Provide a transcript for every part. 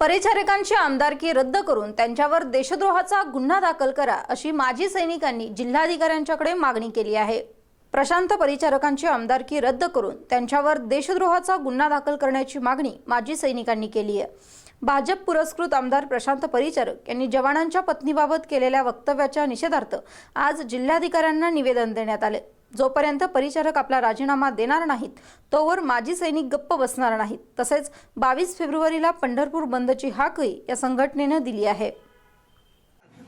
परिचारकांची आमदारकी रद्द करून त्यांच्यावर देशद्रोहाचा गुन्हा दाखल करा अशी माजी सैनिकांनी जिल्हाधिकाऱ्यांच्याकडे मागणी केली आहे. प्रशांत परिचारकांची आमदारकी रद्द करून त्यांच्यावर देशद्रोहाचा गुन्हा दाखल करण्याची मागणी माजी सैनिकांनी केली आहे. भाजप पुरस्कृत आमदार प्रशांत परिचारक यांनी जवानांच्या पत्नीबाबत केलेल्या वक्तव्याच्या निषेधार्थ आज जिल्हाधिकाऱ्यांना निवेदन देण्यात आले. जोपर्यंत परिचारक आपला राजीनामा देणार नाहीत तोवर माजी सैनिक गप्प बसणार नाहीत. तसेच बावीस फेब्रुवारीला पंढरपूर बंदची हाकही या संघटनेनं दिली आहे.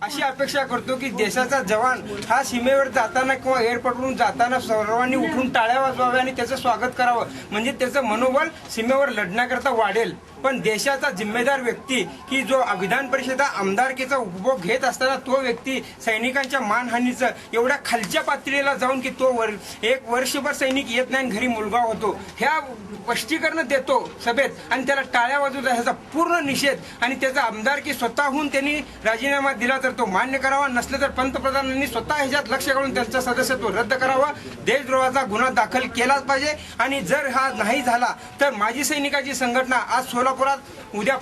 अशी अपेक्षा करतो की देशाचा जवान हा सीमेवर जाताना किंवा एअरपोर्टवरून जाताना सर्वांनी उठून टाळ्या वाजवाव्या आणि त्याचं स्वागत करावं. म्हणजे त्याचं मनोबल सीमेवर लढण्याकरता वाढेल. पण देशाचा जिम्मेदार व्यक्ती की जो विधान परिषदा आमदारकीचा उपभोग घेत असताना तो व्यक्ती सैनिकांच्या मानहानीचं एवढ्या खालच्या पातळीला जाऊन की तो वर एक वर्षभर सैनिक येत नाही आणि घरी मुलगा होतो. ह्या स्पष्टीकरण देतो सभेत आणि त्याला टाळ्या वाजवता ह्याचा पूर्ण निषेध आणि त्याचा आमदारकी स्वतःहून त्यांनी राजीनामा दिला तर तो मान्य करावा नसले तर पंतप्रधानांनी स्वतः ह्याच्यात लक्ष घालून त्यांचं सदस्यत्व रद्द करावा. देशद्रोहाचा गुन्हा दाखल केलाच पाहिजे आणि जर हा नाही झाला तर माजी सैनिकाची संघटना आज सोलापुरात उद्या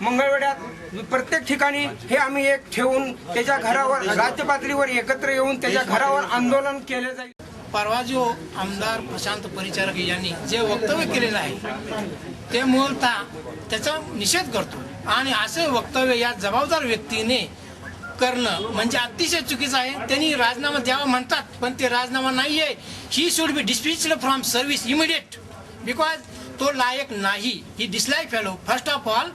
मंगळवेड्यात प्रत्येक ठिकाणी हे आम्ही एक ठेवून त्याच्या घरावर राज्य पातळीवर एकत्र येऊन त्याच्या घरावर आंदोलन केले जाईल. परवा जो आमदार प्रशांत परिचारक यांनी जे वक्तव्य केलेलं आहे ते मूलतः त्याचा निषेध करतो. आणि असे वक्तव्य या जबाबदार व्यक्तीने करणं म्हणजे अतिशय चुकीचं आहे. त्यांनी राजीनामा द्यावा म्हणतात पण ते राजीनामा नाही आहे he should be dispatched from service immediate because तो लायक नाही. He dislike fellow first of all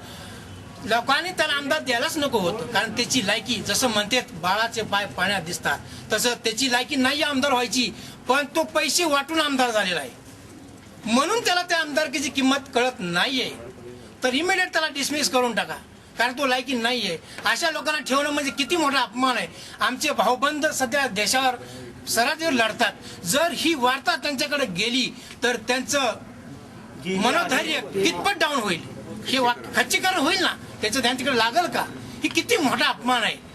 लोकांनी त्याला आमदार द्यायलाच नको होतं. कारण त्याची लायकी जसं म्हणतात बाळाचे पाय पाण्यात दिसतात. तसं त्याची लायकी नाही आमदार व्हायची पण तो पैसे वाटून आमदार झालेला आहे. म्हणून त्याला त्या आमदारकीची किंमत कळत नाहीये. तर इमिडिएट त्याला डिसमिस करून टाका. कारण तो लायकी नाहीये. अशा लोकांना ठेवणं म्हणजे किती मोठा अपमान आहे. आमचे भाऊबंद सध्या देशावर सराटीवर लढतात. जर ही वार्ता त्यांच्याकडे गेली तर त्यांचं मनोधैर्य कितपत डाऊन होईल? हे वाक- खच्चीकरण होईल ना? त्याचं ध्यान तिकडे लागल का? ही किती मोठा अपमान आहे.